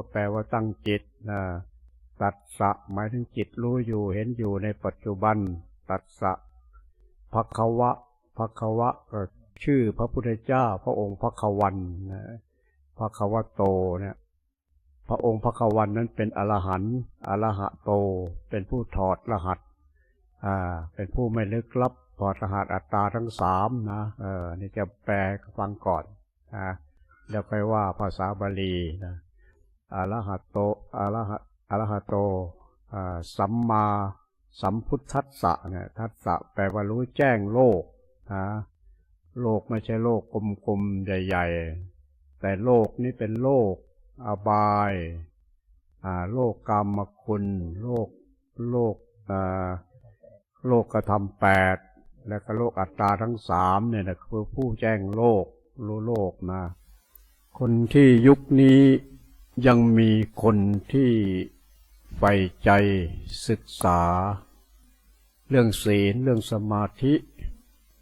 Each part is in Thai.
ก็แปลว่าตั้งจิตนะตัดสะหมายถึงจิตรู้อยู่เห็นอยู่ในปัจจุบัน ตัดสะภควะภควะก็ชื่อพระพุทธเจ้า พระองค์พระควันนะภควะโตเนี่ย พระองค์พระควันนั้นเป็นอรหันต์อรหะโต เป็นผู้ถอดรหัส อ่า เป็นผู้ไม่ลึกลับถอดรหัสอัตตาทั้งสามนะเออนี่จะแปลฟังก่อนนะเดี๋ยวไปว่าภาษาบาลีนะ อรหัตโตอรหัตอรหัตโตสัมมาสัมพุทธัสสะเนี่ยทัสสะแปลว่ารู้แจ้งโลกนะโลกไม่ใช่โลกกลมๆใหญ่ ๆ แต่โลกนี้เป็นโลกอบายโลกกรรมคุณ โลกโลกโลกกระทำแปดและก็โลกอัตตาทั้งสามเนี่ยนะคือผู้แจ้งโลกรู้โลกนะ คนที่ยุคนี้ ยังมีคนที่ใฝ่ใจศึกษา เรื่องศีลเรื่องสมาธิ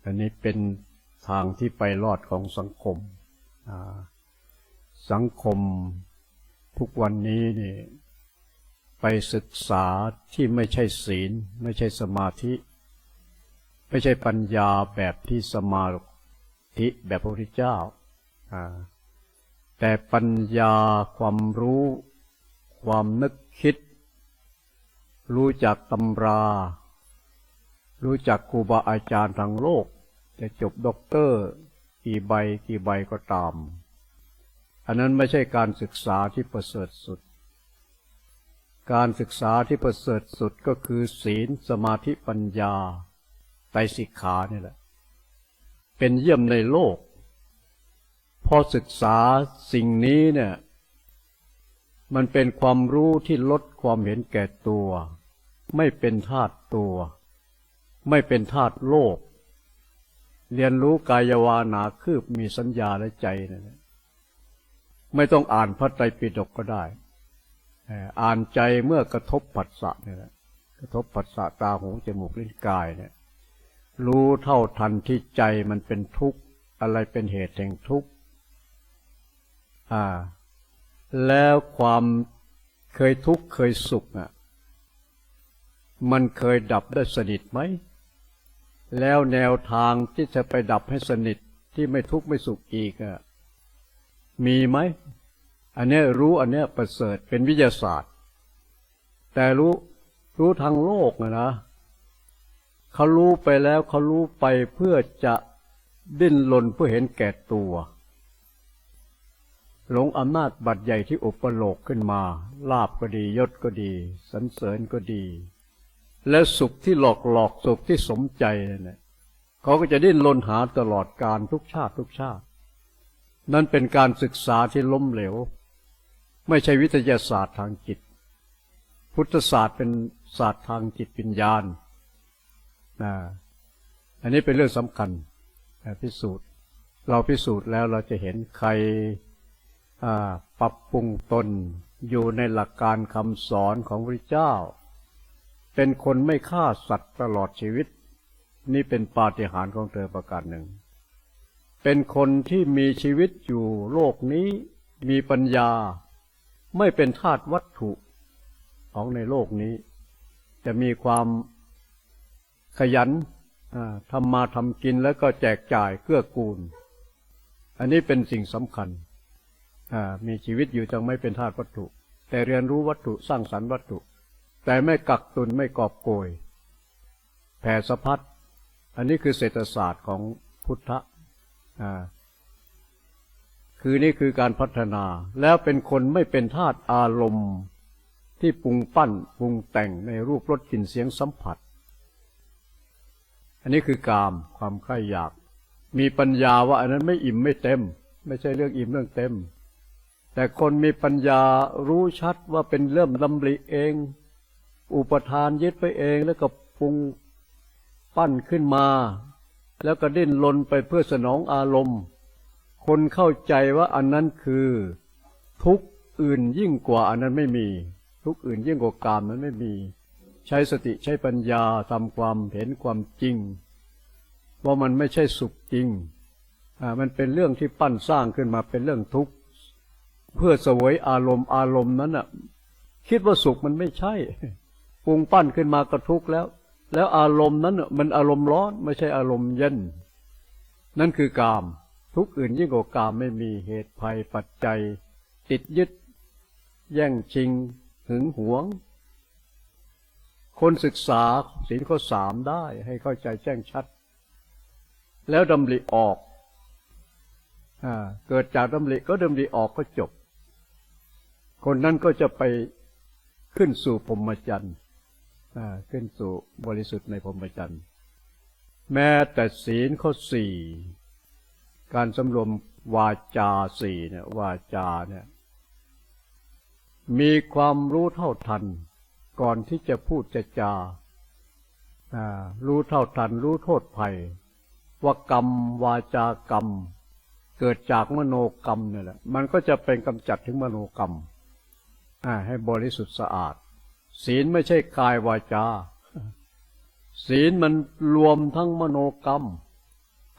อันนี้เป็นทางที่ไปรอดของสังคม สังคมทุกวันนี้นี่ไปศึกษาที่ไม่ใช่ศีล ไม่ใช่สมาธิ ไม่ใช่ปัญญาแบบที่สมาธิแบบพระพุทธเจ้าอ่า แต่ปัญญาความรู้ ความนึกคิด รู้จักตำรา รู้จักครูบาอาจารย์ทางโลก จะจบด็อกเตอร์ กี่ใบกี่ใบก็ตาม อันนั้นไม่ใช่การศึกษาที่ประเสริฐสุด การศึกษาที่ประเสริฐสุดก็คือศีลสมาธิปัญญาไตรสิกขานี่แหละ เป็นเยี่ยมในโลก พอศึกษาสิ่งนี้เนี่ย มันเป็นความรู้ที่ลดความเห็นแก่ตัว ไม่เป็นธาตุตัว ไม่เป็นธาตุโลก เรียนรู้กายวานาคืบมีสัญญาและใจนั่นะไม่ต้องอ่านพระไตรปิฎกก็ได้อ่ออ่านใจเมื่อกระทบผัสสะนี่แหละกระทบผัสสะตาหูจมูกลิ้นกายเนี่ย รู้เท่าทันที่ใจมันเป็นทุกข์ อะไรเป็นเหตุแห่งทุกข์ อ่า แล้วความเคยทุกข์เคยสุขอะ มันเคยดับได้สนิทไหม แล้วแนวทางที่จะไปดับให้สนิทที่ไม่ทุกข์ไม่สุขอีกอะ มีไหม อันเนี้ยรู้อันเนี้ยประเสริฐเป็นวิทยาศาสตร์ แต่รู้รู้ทางโลกอะนะเขารู้ไปแล้วเขารู้ไปเพื่อจะดิ้นรนเพื่อเห็นแก่ตัว หลงอำนาจบัตรใหญ่ที่อุปโลกขึ้นมา ลาบก็ดียศก็ดีสรรเสริญก็ดี และสุขที่หลอกหลอกสุขที่สมใจเนั่นแหละเขาก็จะดิ้นรนหาตลอดการทุกชาติทุกชาติ นั่นเป็นการศึกษาที่ล้มเหลว ไม่ใช่วิทยาศาสตร์ทางจิต พุทธศาสตร์เป็นศาสตร์ทางจิตวิญญาณนะอันนี้เป็นเรื่องสำคัญพิสูจน์ เราพิสูจน์แล้วเราจะเห็นใคร ปรับปรุงตนอยู่ในหลักการคำสอนของพระเจ้า เป็นคนไม่ฆ่าสัตว์ตลอดชีวิต นี่เป็นปาฏิหาริย์ของเธอประการหนึ่ง เป็นคนที่มีชีวิตอยู่โลกนี้มีปัญญา ไม่เป็นทาสวัตถุของในโลกนี้ จะมีความขยันทำมาทำกินแล้วก็แจกจ่ายเกื้อกูล อันนี้เป็นสิ่งสำคัญ มีชีวิตอยู่จังไม่เป็นทาสวัตถุ แต่เรียนรู้วัตถุสร้างสรรค์วัตถุ แต่ไม่กักตุนไม่กอบโกย แผ่สะพัดอันนี้คือเศรษฐศาสตร์ของพุทธะคือนี่คือการพัฒนาแล้วเป็นคนไม่เป็นทาสอารมณ์ที่ปรุงปั้นปรุงแต่งในรูปรสกลิ่นเสียงสัมผัส อันนี้คือกามความใคร่อยาก มีปัญญาว่าอันนั้นไม่อิ่มไม่เต็ม ไม่ใช่เรื่องอิ่มเรื่องเต็ม แต่คนมีปัญญารู้ชัดว่าเป็นเริ่มลำริเอง อุปทานยึดไปเองแล้วก็ปรุงปั้นขึ้นมา แล้วก็ดิ้นรนไปเพื่อสนองอารมณ์ คนเข้าใจว่าอันนั้นคือ ทุกข์อื่นยิ่งกว่าอันนั้นไม่มี ทุกข์อื่นยิ่งกว่ากามนั้นไม่มี ใช้สติใช้ปัญญาทำความเห็นความจริง ว่ามันไม่ใช่สุขจริงอ่ามันเป็นเรื่องที่ปั้นสร้างขึ้นมาเป็นเรื่องทุกข์ เพื่อเสวยอารมณ์อารมณ์นั้นน่ะ คิดว่าสุขมันไม่ใช่ปรุงปั้นขึ้นมาก็ทุกข์แล้ว แล้วอารมณ์นั้นมันอารมณ์ร้อนไม่ใช่อารมณ์เย็น นั่นคือกาม ทุกข์อื่นยิ่งกว่ากามไม่มีเหตุภัยปัจจัย ติดยึด แย่งชิง หึงหวง คนศึกษาศีลข้อสามได้ให้เข้าใจแจ้งชัด แล้วดำริออกอเกิดจากดำริก็ดำริออกก็จบ คนนั้นก็จะไปขึ้นสู่พรหมจรรย์ขึ้นสู่บริสุทธิ์ในพรหมจรรย์แม้แต่ศีลข้อสี่การสำรวมวาจาสี่เนี่ยวาจาเนี่ยมีความรู้เท่าทัน ก่อนที่จะพูดจะจารู้เท่าทัน รู้โทษภัย ว่ากรรมวาจากรรม เกิดจากมโนกรรมนี่แหละ มันก็จะเป็นกำจัดถึงมโนกรรม ให้บริสุทธิ์สะอาด ศีลไม่ใช่กายวาจา ศีลมันรวมทั้งมโนกรรม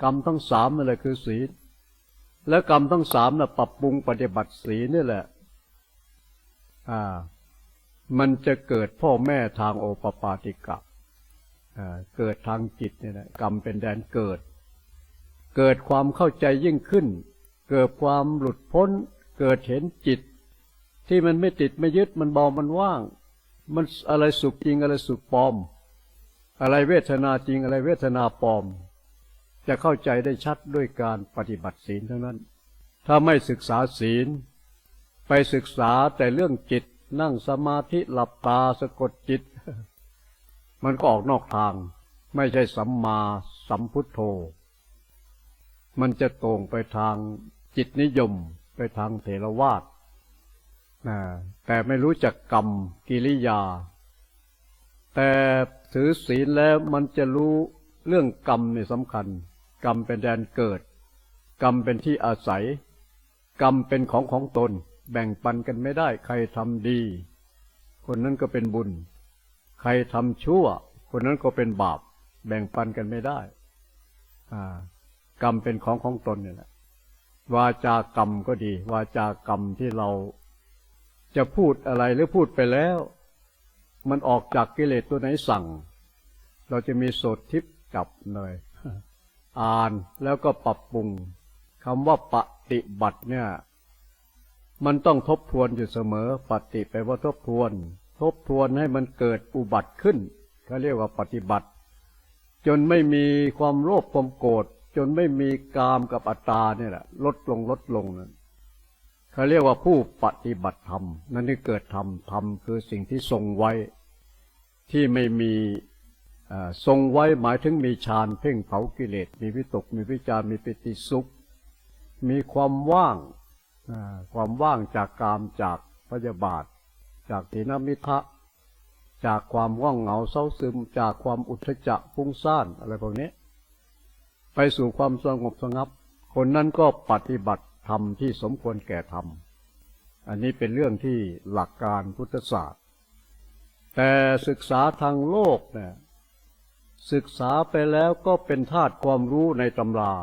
กรรมทั้งสามนั่นแหละคือศีล และกรรมทั้งสามน่ะปรับปรุงปฏิบัติศีลนี่แหละ อ่า มันจะเกิดพ่อแม่ทางโอปปาติกะเกิดทางจิตเนี่ยนะกรรมเป็นแดนเกิด เกิดความเข้าใจยิ่งขึ้น เกิดความหลุดพ้น เกิดเห็นจิต ที่มันไม่ติดไม่ยึดมันเบามันว่าง มันอะไรสุขจริงอะไรสุขปลอม อะไรเวทนาจริงอะไรเวทนาปลอม จะเข้าใจได้ชัดด้วยการปฏิบัติศีลทั้งนั้น ถ้าไม่ศึกษาศีล ไปศึกษาแต่เรื่องจิตนั่งสมาธิหลับตาสะกดจิต มันก็ออกนอกทาง ไม่ใช่สัมมาสัมพุทโธ มันจะตรงไปทางจิตนิยมไปทางเถรวาท แต่ไม่รู้จักกรรมกิริยา แต่ถือศีลแล้วมันจะรู้เรื่องกรรมนี่สำคัญ กรรมเป็นแดนเกิด กรรมเป็นที่อาศัย กรรมเป็นของของตน แบ่งปันกันไม่ได้ ใครทำดี คนนั้นก็เป็นบุญ ใครทำชั่ว คนนั้นก็เป็นบาป แบ่งปันกันไม่ได้กรรมเป็นของของตนเนี่ยแหละวาจากรรมก็ดี วาจากรรมที่เรา จะพูดอะไรหรือพูดไปแล้ว มันออกจากกิเลสตัวไหนสั่ง เราจะมีโสดทิพย์จับเลยอ่านแล้วก็ปรับปรุงคำว่าปฏิบัติเนี่ย มันต้องทบทวนอยู่เสมอ ปฏิไปลว่าทบทวน ทบทวนให้มันเกิดอุบัติขึ้นเขาเรียกว่าปฏิบัติ จนไม่มีความโลภความโกรธจนไม่มีกามกับอัตตาเนี่ยแหละลดลงลดลงนั่น เขาเรียกว่าผู้ปฏิบัติธรรม นั่นที่เกิดธรรมธรรมคือสิ่งที่ทรงไว้ที่ไม่มีทรงไว้หมายถึงมีฌานเพ่งเผากิเลส มีวิตก มีวิจารมีปิติสุข มีความว่างความว่างจากกามจากพยาบาท จากทินมิทะจากความว่างเหงาเศร้าซึม จากความอุทธจะฟุ้งซ่านอะไรพวกนี้ ไปสู่ความสงบสงับ คนนั้นก็ปฏิบัติ ธรรมที่สมควรแก่ธรรม อันนี้เป็นเรื่องที่หลักการพุทธศาสตร์ แต่ศึกษาทางโลกเนี่ยศึกษาไปแล้วก็เป็นธาตุความรู้ในตำรา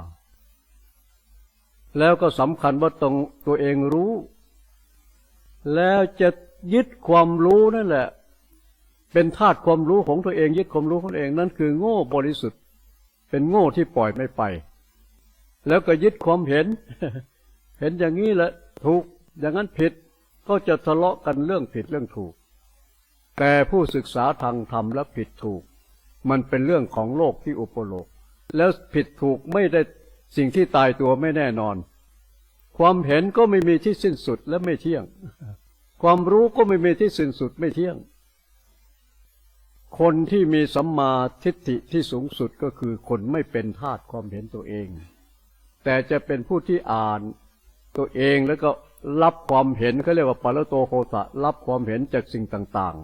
แล้วก็สำคัญว่าตรงตัวเองรู้ แล้วจะยึดความรู้นั่นแหละ เป็นธาตุความรู้ของตัวเอง ยึดความรู้ของตัวเองนั่นคือโง่บริสุทธิ์ เป็นโง่ที่ปล่อยไม่ไป แล้วก็ยึดความเห็น เห็นอย่างนี้แหละถูก อย่างนั้นผิดก็จะทะเลาะกันเรื่องผิดเรื่องถูก แต่ผู้ศึกษาทางธรรมและผิดถูก มันเป็นเรื่องของโลกที่อุปโลก แล้วผิดถูกไม่ได้สิ่งที่ตายตัวไม่แน่นอน ความเห็นก็ไม่มีที่สิ้นสุดและไม่เที่ยง ความรู้ก็ไม่มีที่สิ้นสุดไม่เที่ยง คนที่มีสัมมาทิฏฐิที่สูงสุดก็คือคนไม่เป็นทาสความเห็นตัวเอง แต่จะเป็นผู้ที่อ่าน ตัวเองแล้วก็รับความเห็นเขาเรียกว่าปรโตโคตะรับความเห็นจากสิ่งต่าง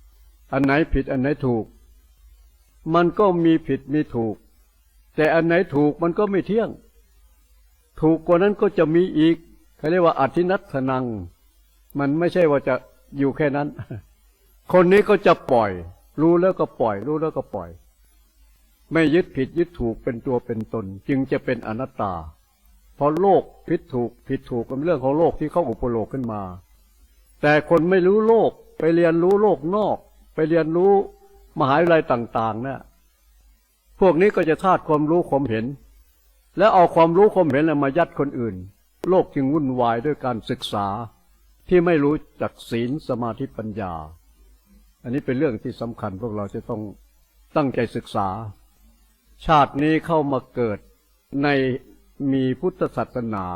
ๆ อันไหนผิดอันไหนถูก มันก็มีผิดมีถูก แต่อันไหนถูกมันก็ไม่เที่ยง ถูกกว่านั้นก็จะมีอีกเขาเรียกว่าอธินัตนัง มันไม่ใช่ว่าจะอยู่แค่นั้น คนนี้ก็จะปล่อย รู้แล้วก็ปล่อย รู้แล้วก็ปล่อย ไม่ยึดผิดยึดถูกเป็นตัวเป็นตน จึงจะเป็นอนัตตา พราะโลกผิดถูกผิดถูกเป็นเรื่องของโลกที่เขาอุปโลกขึ้นมา แต่คนไม่รู้โลกไปเรียนรู้โลกนอก ไปเรียนรู้มหาวิทยาลัยต่างๆนะพวกนี้ก็จะทาดความรู้ความเห็น แล้วเอาความรู้ความเห็นมายัดคนอื่น โลกจึงวุ่นวายด้วยการศึกษาที่ไม่รู้จักศีลสมาธิปัญญา อันนี้เป็นเรื่องที่สำคัญพวกเราจะต้องตั้งใจศึกษา ชาตินี้เข้ามาเกิดใน มีพุทธศาสนา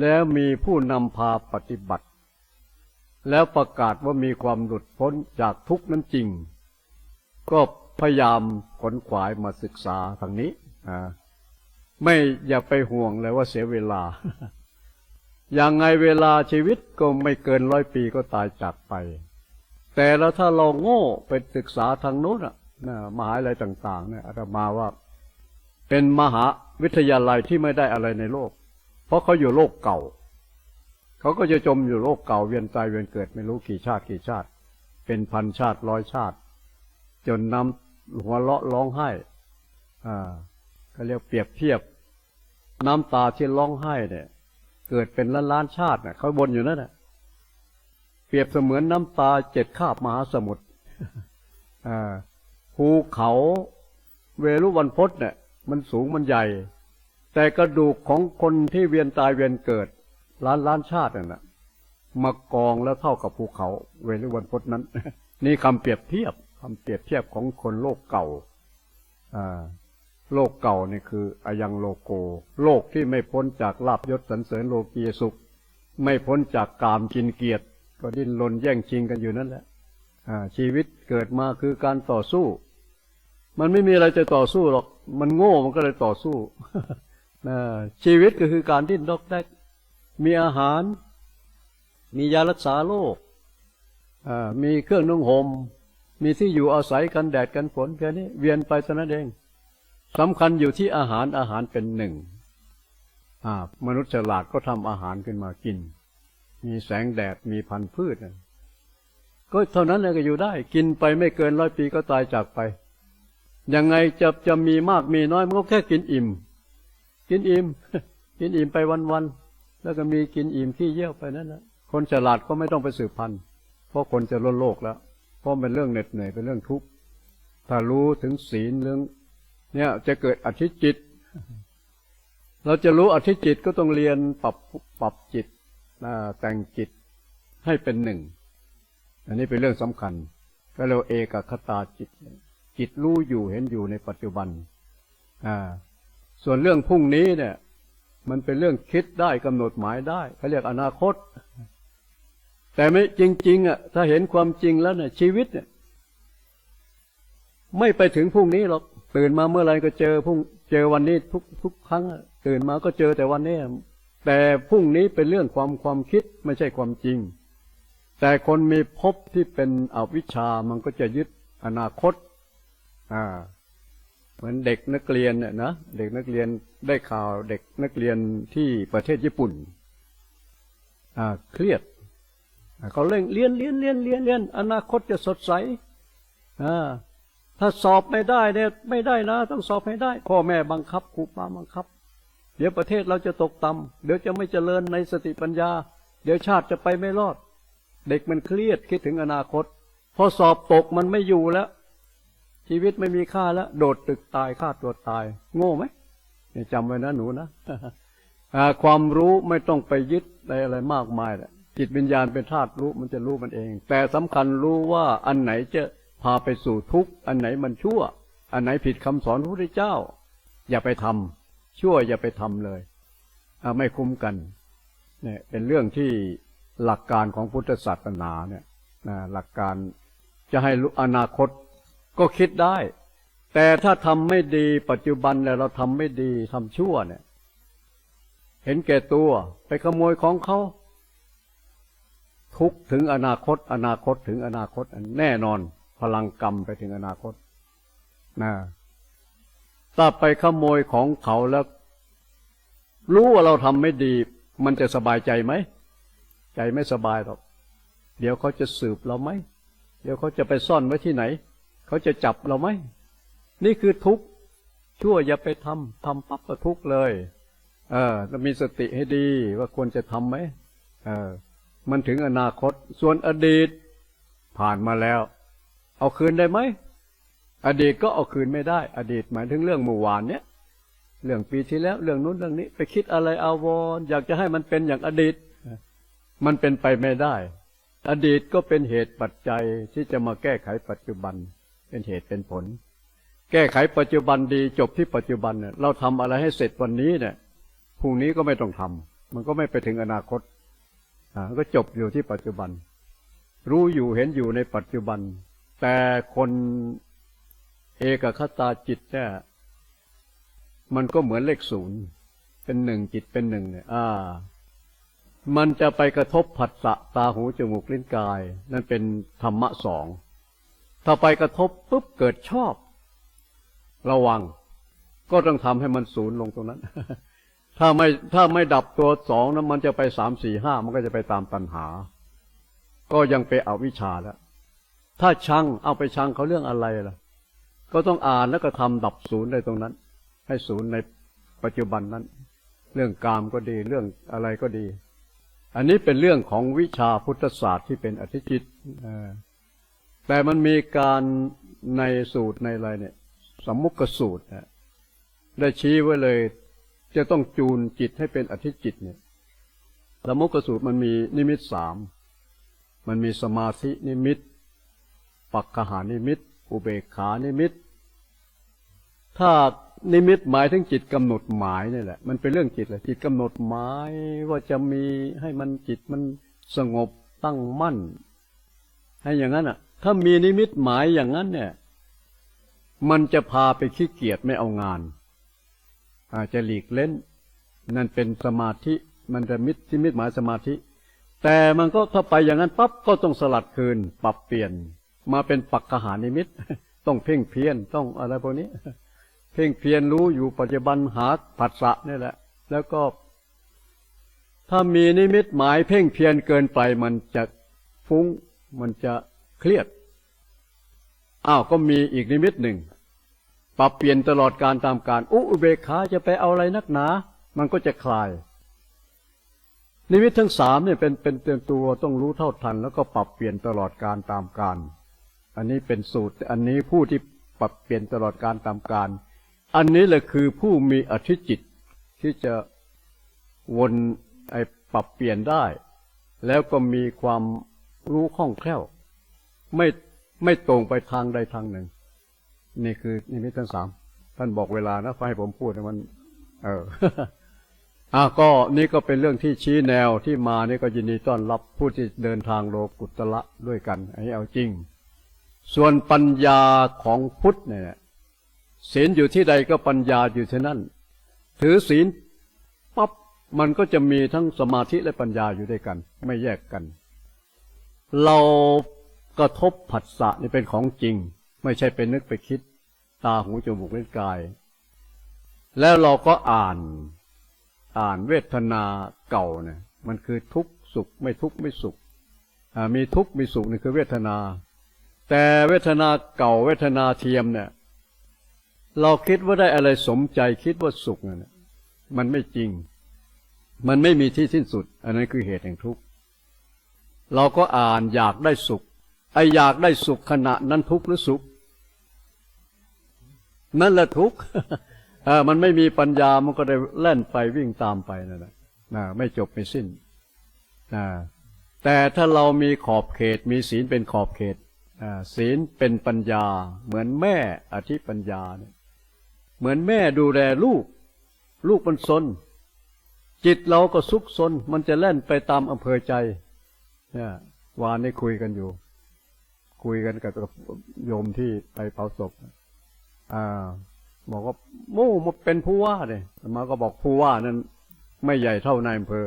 แล้วมีผู้นำพาปฏิบัติ แล้วประกาศว่ามีความหลุดพ้นจากทุกนั้นจริง ก็พยายามขนขวายมาศึกษาทางนี้ไม่อย่าไปห่วงเลยว่าเสียเวลา อย่างไงเวลาชีวิตก็ไม่เกินร้อยปีก็ตายจากไป แต่แล้วถ้าเราโง่ไปศึกษาทางโน้นอะนะมหาลัยต่าง ๆ เนี่ยอาตมาว่าเป็นมหา วิทยาลัยที่ไม่ได้อะไรในโลก เพราะเขาอยู่โลกเก่า เขาก็จะจมอยู่โลกเก่าเวียนตายเวียนเกิดไม่รู้กี่ชาติกี่ชาติ เป็นพันชาติร้อยชาติ จนน้ำหัวเราะร้องไห้ อ่าเขาเรียกเปรียบเทียบ น้ำตาที่ร้องไห้เนี่ย เกิดเป็นล้านล้านชาติน่ะเขาบนอยู่นั่นน่ะเปรียบเสมือนน้ำตาเจ็ดคาบมหาสมุทรอ่าภูเขาเวรุวันพจน์เนี่ย มันสูงมันใหญ่ แต่กระดูกของคนที่เวียนตายเวียนเกิด ล้านล้านชาตินั่นะมากองแล้วเท่ากับภูเขา เวรุวันพจน์นั้น นี่คำเปรียบเทียบคำเปรียบเทียบของคนโลกเก่าอ่าโลกเก่านี่คืออายังโลโก โลกที่ไม่พ้นจากลาบยศสรรเสริญโลกียสุข ไม่พ้นจากกามกินเกียรติ ก็ดิ้นรนแย่งชิงกันอยู่นั่นแหละชีวิตเกิดมาคือการต่อสู้ มันไม่มีอะไรจะต่อสู้หรอก มันโง่มันก็เลยต่อสู้นะชีวิตก็คือการดิ้นดอกแดกมีอาหาร มียารักษาโรคมีเครื่องนุ่งหม่มมีที่อยู่อาศัยกันแดดกันฝนแค่นี้ เวียนไปเท่านั้นเองสำคัญอยู่ที่อาหารอาหารเป็นหนึ่งมนุษย์ฉลาดก็ทำอาหารขึ้นมากิน มีแสงแดดมีพันธุ์พืชก็เท่านั้นเลยก็อยู่ได้ กินไปไม่เกินร้อยปีก็ตายจากไป ยังไงจะจะมีมากมีน้อยมันก็แค่กินอิ่ม กินอิ่ม กินอิ่มไปวันๆแล้วก็มีกินอิ่มขี้เยี่ยวไปนั่นแหละคนฉลาดก็ไม่ต้องไปสืบพันธุ์เพราะคนจะล้นโลกแล้ว เพราะเป็นเรื่องเหน็ดเหนื่อยเป็นเรื่องทุกข์ถ้ารู้ถึงศีลเรื่อง เนี่ยจะเกิดอธิจิต เราจะรู้อธิจิตก็ต้องเรียนปรับปรับจิตแต่งจิตให้เป็นหนึ่ง อันนี้เป็นเรื่องสำคัญ ก็เรียกว่าเอกคตาจิต จิตรู้อยู่เห็นอยู่ในปัจจุบัน อ่า ส่วนเรื่องพรุ่งนี้เนี่ย มันเป็นเรื่องคิดได้กำหนดหมายได้เขาเรียกอนาคต แต่ไม่จริง ๆ อะ ถ้าเห็นความจริงแล้วเนี่ยชีวิตเนี่ย ไม่ไปถึงพรุ่งนี้หรอกตื่นมาเมื่อไรก็เจอพรุ่งเจอวันนี้ทุกทุกครั้งตื่นมาก็เจอแต่วันนี้แต่พรุ่งนี้เป็นเรื่องความความคิดไม่ใช่ความจริง แต่คนมีภพที่เป็นอวิชามันก็จะยึดอนาคต อ่าเหมือนเด็กนักเรียนเนี่ยนะเด็กนักเรียนได้ข่าวเด็กนักเรียนที่ประเทศญี่ปุ่น อ่า เครียดเขาเร่งเรียนเรียนเรียนเรียนเรียนอนาคตจะสดใสอ่าถ้าสอบไม่ได้เนี่ยไม่ได้นะ ต้องสอบให้ได้พ่อแม่บังคับครูป้าบังคับ เดี๋ยวประเทศเราจะตกต่ำเดี๋ยวจะไม่เจริญในสติปัญญา เดี๋ยวชาติจะไปไม่รอด เด็กมันเครียดคิดถึงอนาคต พอสอบตกมันไม่อยู่แล้ว ชีวิตไม่มีค่าแล้ว โดดตึกตายฆ่าตัวตาย โง่ไหมเนี่ยจำไว้นะหนูนะความรู้ไม่ต้องไปยึดในอะไรมากมายแหละจิตวิญญาณเป็นธาตุรู้มันจะรู้มันเอง แต่สำคัญรู้ว่าอันไหนจะพาไปสู่ทุกข์อันไหนมันชั่ว อันไหนผิดคำสอนพระพุทธเจ้า อย่าไปทำชั่วอย่าไปทำเลยไม่คุ้มกันเนี่ยเป็นเรื่องที่หลักการของพุทธศาสนาเนี่ยหลักการจะให้รู้อนาคต ก็คิดได้ แต่ถ้าทำไม่ดีปัจจุบันเนี่ยเราทำไม่ดีทำชั่วเนี่ย เห็นแก่ตัวไปขโมยของเขา ทุกถึงอนาคต อนาคตถึงอนาคตแน่นอน พลังกรรมไปถึงอนาคตนะถ้าไปขโมยของเขาแล้ว รู้ว่าเราทำไม่ดี มันจะสบายใจไหม ใจไม่สบายหรอก เดี๋ยวเขาจะสืบเราไหม เดี๋ยวเขาจะไปซ่อนไว้ที่ไหน เขาจะจับเราไหม นี่คือทุกข์ชั่วอย่าไปทำทำปั๊บก็ทุกข์เลย เออต้องมีสติให้ดีว่าควรจะทำไหมเออ มันถึงอนาคต ส่วนอดีต ผ่านมาแล้ว เอาคืนได้ไหม อดีตก็เอาคืนไม่ได้ อดีตหมายถึงเรื่องเมื่อวานเนี้ยเรื่องปีที่แล้ว เรื่องนู้นเรื่องนี้ ไปคิดอะไรอาวรณ์อยากจะให้มันเป็นอย่างอดีต มันเป็นไปไม่ได้ อดีตก็เป็นเหตุปัจจัยที่จะมาแก้ไขปัจจุบัน เป็นเหตุเป็นผล แก้ไขปัจจุบันดีจบที่ปัจจุบันเนี่ยเราทำอะไรให้เสร็จวันนี้เนี่ยพรุ่งนี้ก็ไม่ต้องทำมันก็ไม่ไปถึงอนาคตอ่าก็จบอยู่ที่ปัจจุบัน รู้อยู่เห็นอยู่ในปัจจุบัน แต่คนเอกคตาจิตเนี่ยมันก็เหมือนเลขศูนย์เป็นหนึ่งจิตเป็นหนึ่งเนี่ยอ่า มันจะไปกระทบผัสสะตาหูจมูกลิ้นกาย นั่นเป็นธรรมะสอง ถ้าไปกระทบปุ๊บเกิดชอบ ระวัง ก็ต้องทำให้มันศูนย์ลงตรงนั้น ถ้าไม่ถ้าไม่ดับตัวสองนะมันจะไปสามสี่ห้ามันก็จะไปตามตัณหา ก็ยังไปเอาวิชาแล้ว ถ้าชังเอาไปชังเขาเรื่องอะไรล่ะ ก็ต้องอ่านแล้วก็ทำดับศูนย์ได้ตรงนั้น ให้ศูนย์ในปัจจุบันนั้น เรื่องกามก็ดีเรื่องอะไรก็ดี อันนี้เป็นเรื่องของวิชาพุทธศาสตร์ที่เป็นอธิจิตอ แต่มันมีการในสูตรในอะไรเนี่ยสมมุติสูตรนะได้ชี้ไว้เลย จะต้องจูนจิตให้เป็นอธิจิตเนี่ยสมมุติสูตรมันมีนิมิตสามมันมีสมาธินิมิต ปักขหานิมิต อุเบกขานิมิต ถ้านิมิตหมายถึงจิตกำหนดหมายนี่แหละ มันเป็นเรื่องจิตแหละจิตกำหนดหมายว่าจะมีให้มันจิตมันสงบตั้งมั่น ให้อย่างนั้นอะ ถ้ามีนิมิตหมายอย่างนั้นเนี่ย มันจะพาไปขี้เกียจไม่เอางาน อาจจะหลีกเล่น นั่นเป็นสมาธิ มันจะมิตที่มิตหมายสมาธิ แต่มันก็ถ้าไปอย่างนั้นปั๊บก็ต้องสลัดคืน ปรับเปลี่ยน มาเป็นปักขหานิมิต ต้องเพ่งเพียนต้องอะไรพวกนี้ เพ่งเพียรรู้อยู่ปัจจุบันหาผัสสะนี่แหละ แล้วก็ ถ้ามีนิมิตหมายเพ่งเพียรเกินไปมันจะฟุ้งมันจะ เครียด อ้าวก็มีอีกนิมิตหนึ่ง ปรับเปลี่ยนตลอดการตามการ อุเบกขาจะไปเอาอะไรนักหนา มันก็จะคลาย นิมิตทั้งสามเนี่ยเป็นเป็นเต็มตัวต้องรู้เท่าทัน แล้วก็ปรับเปลี่ยนตลอดการตามการ อันนี้เป็นสูตร อันนี้ผู้ที่ปรับเปลี่ยนตลอดการตามการ อันนี้แหละคือผู้มีอธิจิตที่จะวนไอปรับเปลี่ยนได้ แล้วก็มีความรู้คล่องแคล่ว ไม่ไม่ตรงไปทางใดทางหนึ่ง นี่คือนิมิตทั้งสามท่านบอกเวลานะไฟให้ผมพูดนะมัน เอออะก็นี่ก็เป็นเรื่องที่ชี้แนวที่มานี่ก็ยินดีต้อนรับผู้ที่เดินทางโลกุตละด้วยกันให้เอาจริง ส่วนปัญญาของพุทธเนี่ยศีลอยู่ที่ใดก็ปัญญาอยู่ที่นั่น ถือศีลปั๊บมันก็จะมีทั้งสมาธิและปัญญาอยู่ด้วยกัน ไม่แยกกัน เรา กระทบผัสสะนี่เป็นของจริง ไม่ใช่ไปนึกไปคิด ตาหูจมูกเลิ้นกาย แล้วเราก็อ่าน อ่านเวทนาเก่าเนี่ยมันคือทุกข์สุขไม่ทุกข์ไม่สุขมีทุกข์มีสุขนี่คือเวทนา แต่เวทนาเก่าเวทนาเทียมเนี่ย เราคิดว่าได้อะไรสมใจคิดว่าสุขเนี่ยมันไม่จริง มันไม่มีที่สิ้นสุด อันนั้นคือเหตุแห่งทุกข์เราก็อ่านอยากได้สุข ไออยากได้สุขขณะนั้นทุกข์หรือสุข นั่นแหละทุกข์มันไม่มีปัญญามันก็ได้แล่นไปวิ่งตามไปนั่นแหละไม่จบไม่สิ้นแต่ถ้าเรามีขอบเขตมีศีลเป็นขอบเขตศีลเป็นปัญญา เหมือนแม่อธิปัญญาเนี่ยเหมือนแม่ดูแลลูก ลูกมันซนจิตเราก็ซุกซนมันจะแล่นไปตามอำเภอใจเนี่ยวานนี้คุยกันอยู่ คุยกันกับโยมที่ไปเผาศพ อ่า บอกว่าโม่มาเป็นผู้ว่าเนี่ยมาก็บอกผู้ว่านั้น ไม่ใหญ่เท่านายอำเภอ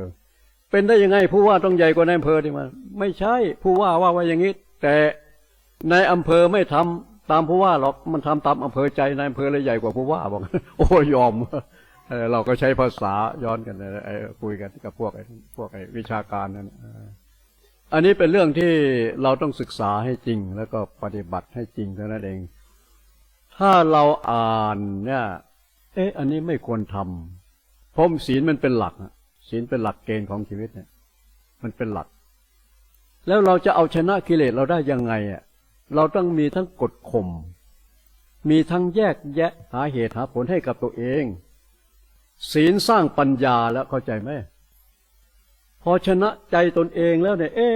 เป็นได้ยังไงผู้ว่าต้องใหญ่กว่านายอำเภอที่มาไม่ใช่ผู้ว่าว่าไว่าอย่างนี้ แต่นายอำเภอไม่ทำตามผู้ว่าหรอกมันทำตามอำเภอใจนายอำเภอเลยใหญ่กว่าผู้ว่าบอกโอ้ยอมเราก็ใช้ภาษาย้อนกันไอ้คุยกันกับพวกไอ้พวกไอ้วิชาการนั่น อันนี้เป็นเรื่องที่เราต้องศึกษาให้จริง แล้วก็ปฏิบัติให้จริงเท่านั้นเอง ถ้าเราอ่านเนี่ย เอ๊ะ อันนี้ไม่ควรทเพราะศีลมันเป็นหลักอะศีลเป็นหลักเกณฑ์ของชีวิตเนี่ย มันเป็นหลัก แล้วเราจะเอาชนะกิเลสเราได้ยังไงอะ เราต้องมีทั้งกดข่ม มีทั้งแยกแยะหาเหตุหาผลให้กับตัวเอง ศีลสร้างปัญญาแล้วเข้าใจไหม พอชนะใจตนเองแล้วเนี่ย เอ๊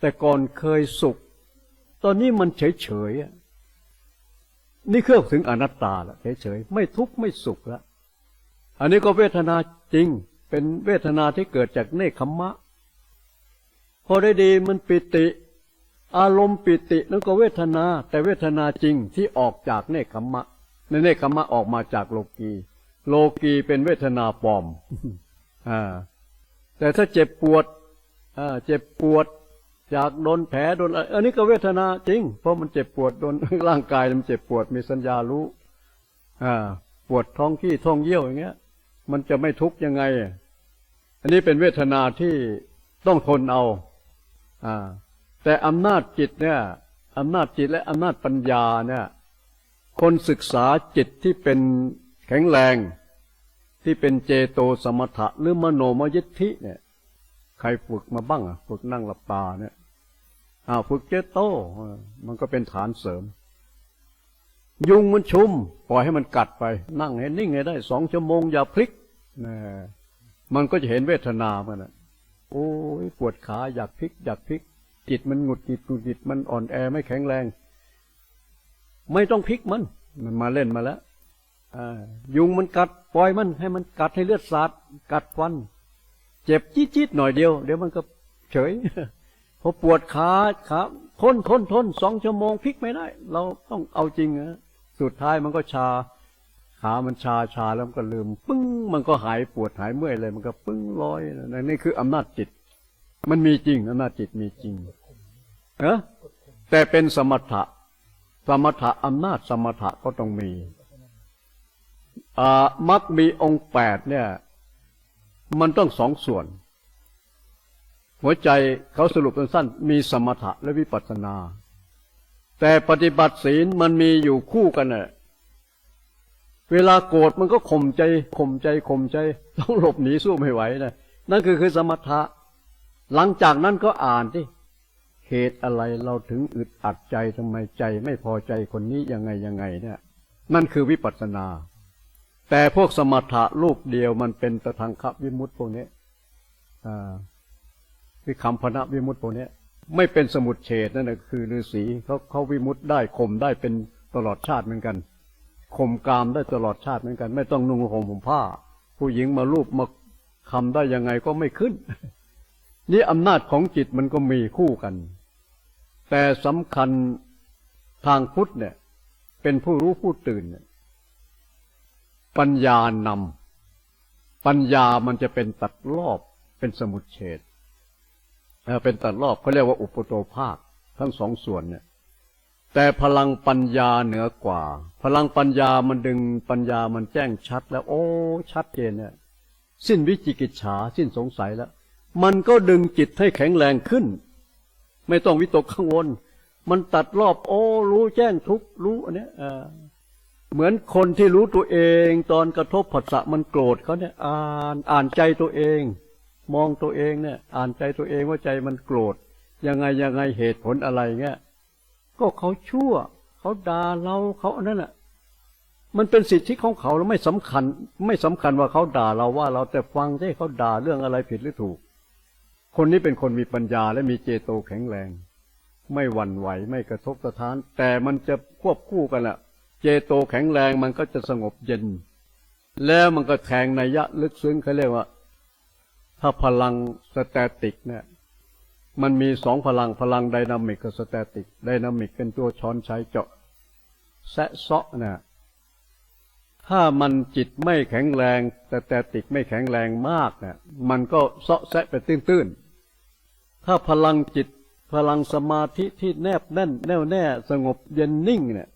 แต่ก่อนเคยสุข ตอนนี้มันเฉยเฉยๆอะนี่เครื่องถึงอนัตตาล้วเฉยเฉยไม่ทุกข์ไม่สุขล้วอันนี้ก็เวทนาจริง เป็นเวทนาที่เกิดจากเนคขมมะ พอได้ดีมันปิติ อารมณ์ปิตินั่นก็เวทนา แต่เวทนาจริงที่ออกจากเนคขมมะในเนคขมมะออกมาจากโลกี โลกีเป็นเวทนาปลอม อ่า แต่ถ้าเจ็บปวดเจ็บปวด จากโดนแผลโดนอะไรอันนี้ก็เวทนาจริง เพราะมันเจ็บปวดโดนร่างกายมันเจ็บปวดมีสัญญารู้ปวดท้องขี้ท้องเยี่ยวอย่างเงี้ย มันจะไม่ทุกข์ยังไง อันนี้เป็นเวทนาที่ต้องทนเอาอ่าแต่อำนาจจิตเนี่ยอำนาจจิตและอำนาจปัญญาเนี่ย คนศึกษาจิตที่เป็นแข็งแรง ที่เป็นเจโตสมถะหรือมโนมยิทธิเนี่ย ใครฝึกมาบ้างอะ ฝึกนั่งหลับตาเนี่ยอ้าวฝึกเจโตมันก็เป็นฐานเสริม ยุงมันชุม ปล่อยให้มันกัดไป นั่งให้นิ่งให้ได้สองชั่วโมงอย่าพลิกนะมันก็จะเห็นเวทนามันนะโอ้ยปวดขาอยากพลิก อยากพลิก จิตมันหงุดหงิดหงุดหงิดมันอ่อนแอไม่แข็งแรง ไม่ต้องพลิกมัน มันมาเล่นมาแล้ว ยุงมันกัดปล่อยมันให้มันกัดให้เลือดสาดกัดฟัน เจ็บจี๊ดๆหน่อยเดียว เดี๋ยวมันก็เฉยพอปวดขาขาทนทนทนสองชั่วโมงพลิกไม่ได้ เราต้องเอาจริงนะสุดท้ายมันก็ชา ขามันชาชาแล้วมันก็ลืม ปึ้งมันก็หายปวดหายเมื่อยเลย มันก็ปึ้งลอยนะนี่คืออำนาจจิต มันมีจริงอำนาจจิตมีจริงเออแต่เป็นสมถะ สมถะอำนาจสมถะก็ต้องมี มักมีองค์แปดเนี่ย มันต้องสองส่วน หัวใจเขาสรุปสั้นๆมีสมถะและวิปัสสนา แต่ปฏิบัติศีลมันมีอยู่คู่กันเน่ะเวลาโกรธมันก็ข่มใจข่มใจข่มใจ ต้องหลบหนีสู้ไม่ไหวนะนั่นคือคือสมถะ หลังจากนั้นก็อ่านที่เหตุอะไรเราถึงอึดอัดใจทำไมใจไม่พอใจคนนี้ยังไงยังไงเนี่ยนั่นคือวิปัสสนา แต่พวกสมถะลูกเดียวมันเป็นตะทางคับวิมุตติพวกนี้วิคัมพนะวิมุตติพวกนี้ไม่เป็นสมุดเฉดนั่นแหะคือฤาษีเขาเขาวิมุตติได้ข่มได้เป็นตลอดชาติเหมือนกันข่มกามได้ตลอดชาติเหมือนกัน ไม่ต้องนุ่งห่มผมผ้า ผู้หญิงมารูปมาคำได้ยังไงก็ไม่ขึ้น นี่อำนาจของจิตมันก็มีคู่กัน แต่สำคัญทางพุทธเนี่ย เป็นผู้รู้ผู้ตื่นเนี่ย ปัญญานำปัญญามันจะเป็นตัดรอบเป็นสมุดเฉดเออเป็นตัดรอบเขาเรียกว่าอุปโตภาคทั้งสองส่วนเนี่ย แต่พลังปัญญาเหนือกว่า พลังปัญญามันดึงปัญญามันแจ้งชัด แล้ว โอ้ ชัดเจนเนี่ยสิ้นวิจิกิจฉาสิ้นสงสัยแล้ว มันก็ดึงจิตให้แข็งแรงขึ้น ไม่ต้องวิตกกังวล มันตัดรอบ โอ้ รู้แจ้งทุกรู้อันเนี้ย เหมือนคนที่รู้ตัวเองตอนกระทบผัสสะมันโกรธเขาเนี่ยอ่านอ่านใจตัวเอง มองตัวเองเนี่ย อ่านใจตัวเองว่าใจมันโกรธ ยังไงยังไงเหตุผลอะไรเงี้ยก็เขาชั่ว เขาด่าเราเขาอันนั้นอะ มันเป็นสิทธิของเขาแล้วไม่สำคัญ ไม่สำคัญว่าเขาด่าเราว่าเราแต่ฟังที่เขาด่าเรื่องอะไรผิดหรือถูก คนนี้เป็นคนมีปัญญาและมีเจโตแข็งแรง ไม่หวั่นไหวไม่กระทบกระทาน แต่มันจะควบคู่กันแหละ เจโตแข็งแรงมันก็จะสงบเย็น แล้วมันก็แทงในยยะลึกซึ้งเขาเรียกว่า ถ้าพลังสแตติกเนี่ยมันมีสองพลังพลังไดนามิกกับสแตติกไดนามิกเป็นตัวช้อนใช้เจาะแซะเซาะเนี่ยถ้ามันจิตไม่แข็งแรงแต่แต่ติกไม่แข็งแรงมากเนี่ยมันก็เซาะแซะไปตื้นๆ ถ้าพลังจิตพลังสมาธิที่แนบแน่นแน่วแน่สงบเย็นนิ่งเนี่ย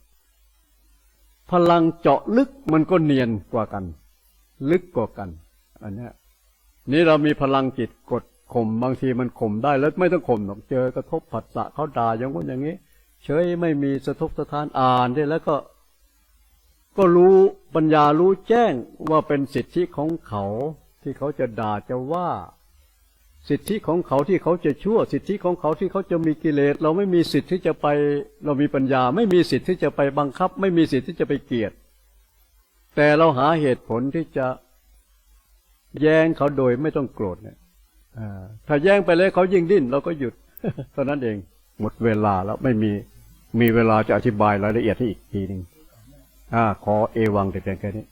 พลังเจาะลึกมันก็เนียนกว่ากัน ลึกกว่ากัน อันนี้นี่เรามีพลังจิตกดข่มบางทีมันข่มได้แล้วไม่ต้องข่มหรอกเจอกระทบผัสสะเขาด่าอย่างว่าอย่างนี้ เฉยไม่มีสะทกสะทานอ่านได้แล้วก็ ก็รู้ปัญญารู้แจ้งว่าเป็นสิทธิของเขาที่เขาจะด่าจะว่า สิทธิของเขาที่เขาจะชั่ว สิทธิของเขาที่เขาจะมีกิเลส เราไม่มีสิทธิ์ที่จะไป เรามีปัญญา ไม่มีสิทธิ์ที่จะไปบังคับ ไม่มีสิทธิ์ที่จะไปเกลียด แต่เราหาเหตุผลที่จะแย้งเขาโดยไม่ต้องโกรธเนี่ยถ้าแย้งไปเลยเขายิ่งดิ้นเราก็หยุดเท่านั้นเองหมดเวลาแล้วไม่มีมีเวลาจะอธิบายรายละเอียดให้อีกทีหนึ่งอ่าขอเอวังแต่เพียงแค่นี้